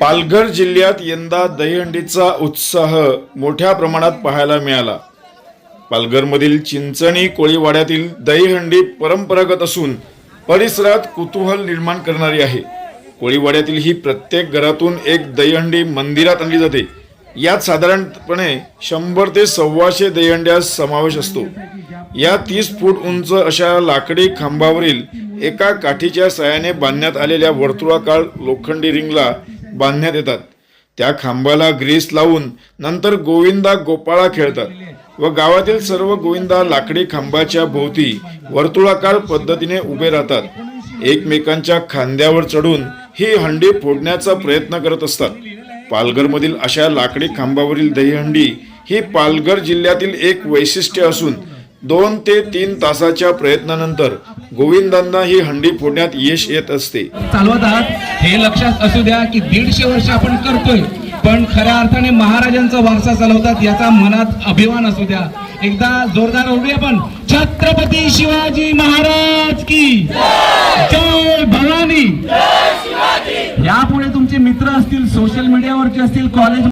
पालघर जिल्ह्यात यंदा दहीहंडीचा उत्साह मोठ्या प्रमाणात पाहायला मिळाला. पालघरमधील चिंचणी कोळीवाड्यातील दहीहंडी परंपरागत असून परिसरात कुतूहल निर्माण करणारी आहे. कोळीवाड्यातील ही प्रत्येक घरातून एक दहीहंडी मंदिरात आणली जाते. यात साधारणपणे शंभर ते सव्वाशे दहीहंड्या समावेश असतो. या तीस फूट उंच अशा लाकडी खांबावरील एका काठीच्या सहाय्याने बांधण्यात आलेल्या वर्तुळाकार लोखंडी रिंगला बांधण्यात येतात. त्या खांबाला ग्रीस लावून नंतर गोविंदा गोपाळा खेळतात व गावातील सर्व गोविंदा लाकडी खांबाच्या भोवती वर्तुळाकार पद्धतीने उभे राहतात. एकमेकांच्या खांद्यावर चढून ही हंडी फोडण्याचा प्रयत्न करत असतात. पालघरमधील अशा लाकडी खांबावरील दहीहंडी ही पालघर जिल्ह्यातील एक वैशिष्ट्य असून दोन ते तीन तासाच्या प्रयत्नानंतर गोविंदांना ही हंडी फोडण्यात यश येत असते. चालवत आहात. हे लक्षात असू द्या की दीडशे वर्ष आपण करतोय पण खऱ्या अर्थाने महाराजांचा वारसा चालवतात याचा मनात अभिमान असू द्या. एकदा जोरदार ओढूया पण छत्रपती शिवाजी महाराज की जय भवानी. यापुढे तुमचे मित्र असतील सोशल मीडियावरचे असतील कॉलेज